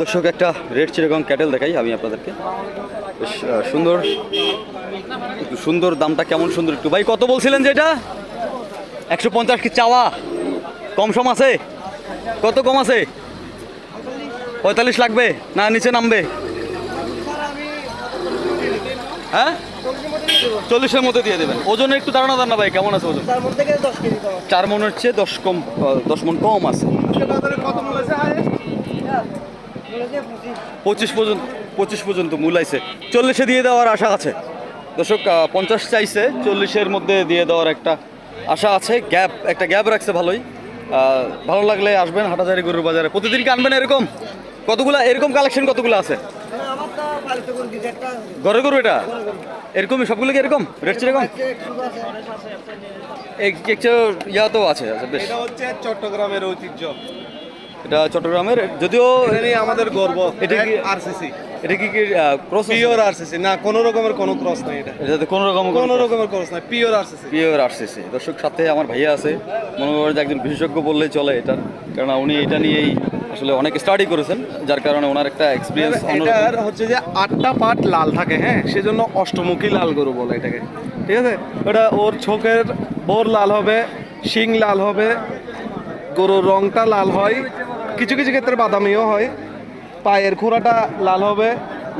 দর্শক একটা red Chittagong cattle দেখাই আমি আপনাদেরকে। বেশ সুন্দর একটু সুন্দর দামটা কেমন সুন্দর একটু। ভাই কত বলছিলেন যে এটা? একশো পঞ্চাশ কি চাওয়া? কম সম আছে? কত কম আছে? পঁয়তাল্লিশ লাগবে? না নিচে নামবে। হ্যাঁ? চল্লিশের মধ্যে দিয়ে দেবেন। ওজনে একটু দাঁড়ানো দাঁড়ানো ভাই কেমন আছে ওজন? চার মনের চেয়ে দশ কম দশ মন কম আছে। পঁচিশ পর্যন্ত পঁচিশ পর্যন্ত মূলাইছে। চল্লিশে দিয়ে দেওয়ার আশা আছে। দর্শক পঞ্চাশ চাইছে চল্লিশের মধ্যে দিয়ে দেওয়ার একটা আশা আছে। গ্যাপ একটা গ্যাপ রাখছে ভালোই। ভালো লাগলে আসবেন হাটাজারি গরুর বাজারে। প্রতিদিন কি আনবেন এরকম? কতগুলা এরকম কালেকশন কতগুলো আছে? ঘরে গরু এটা? এরকমই সবগুলো কি এরকম? রেট এরকম? ইয়া তো আছে আচ্ছা বেশ। হচ্ছে চট্টগ্রামের ঐতিহ্য। এটা চট্টগ্রামের। যদিও এটা নিয়ে আমাদের গর্ব। এটা এটা কি- আরসিসি এটা কি কি ক্রস পিওর আরসিসি না কোনো রকমের কোনো ক্রস নাই এটা। এটাতে কোনো রকম কোনো রকমের ক্রস নাই পিওর আরসিসি পিওর আরসিসি দর্শক সাথে আমার ভাইয়া আছে। মনে করেন যে একজন বিশেষজ্ঞ বললেই চলে এটার কারণ উনি এটা নিয়েই আসলে অনেক স্টাডি করেছেন যার কারণে ওনার একটা এক্সপিরিয়েন্স এটার হচ্ছে যে আটটা পাট লাল থাকে হ্যাঁ? সেজন্য অষ্টমুখী লাল গরু বলে এটাকে। ঠিক আছে? ওটা ওর চোখের বোর লাল হবে শিং লাল হবে গরুর রংটা লাল হয় কিছু কিছু ক্ষেত্রে বাদামিও হয়। পায়ের খুঁড়াটা লাল হবে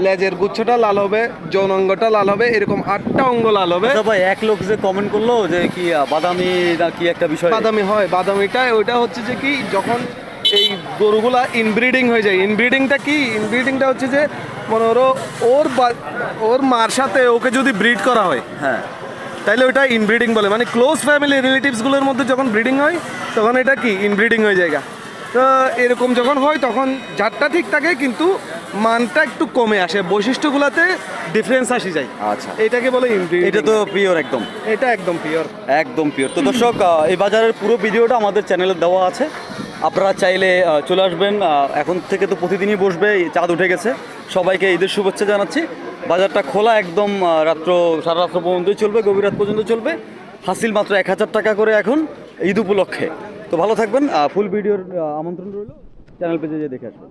লেজের গুচ্ছটা লাল হবে যৌনাঙ্গটা লাল হবে এরকম আটটা অঙ্গ লাল হবে। ভাই এক লোক যে কমেন্ট করল যে কি বাদামি না কি একটা বিষয়? বাদামি হয় বাদামিটা ওইটা হচ্ছে যে কি যখন এই গরুগুলা ইনব্রিডিং হয়ে যায় ইনব্রিডিংটা কি? ইনব্রিডিংটা হচ্ছে যে মনে করো ওর ওর মার সাথে ওকে যদি ব্রিড করা হয় হ্যাঁ। তাইলে ওটা ইনব্রিডিং বলে। মানে ক্লোজ ফ্যামিলি রিলেটিভসগুলোর মধ্যে যখন ব্রিডিং হয় তখন এটা কি? ইনব্রিডিং হয়ে যায় তো এরকম যখন হয় তখন জাতটা ঠিক থাকে কিন্তু মানটা একটু কমে আসে। বৈশিষ্ট্যগুলোতে ডিফারেন্স আসি যায়। আচ্ছা। এটাকে বলে ইনব্রিডিং এটা তো পিওর একদম। এটা একদম পিওর একদম পিওর তো দর্শক এই বাজারের পুরো ভিডিওটা আমাদের চ্যানেলে দেওয়া আছে। আপনারা চাইলে চলে আসবেন। এখন থেকে তো প্রতিদিনই বসবে এই চাঁদ উঠে গেছে। সবাইকে ঈদের শুভেচ্ছা জানাচ্ছি। বাজারটা খোলা একদম রাত্র, সারা রাত্র পর্যন্তই চলবে, গভীর রাত পর্যন্ত চলবে। হাসিল মাত্র এক হাজার টাকা করে এখন ঈদ উপলক্ষে। তো ভালো থাকবেন ফুল ভিডিওর আমন্ত্রণ রইল। চ্যানেল পেজে যেয়ে দেখে আসবেন।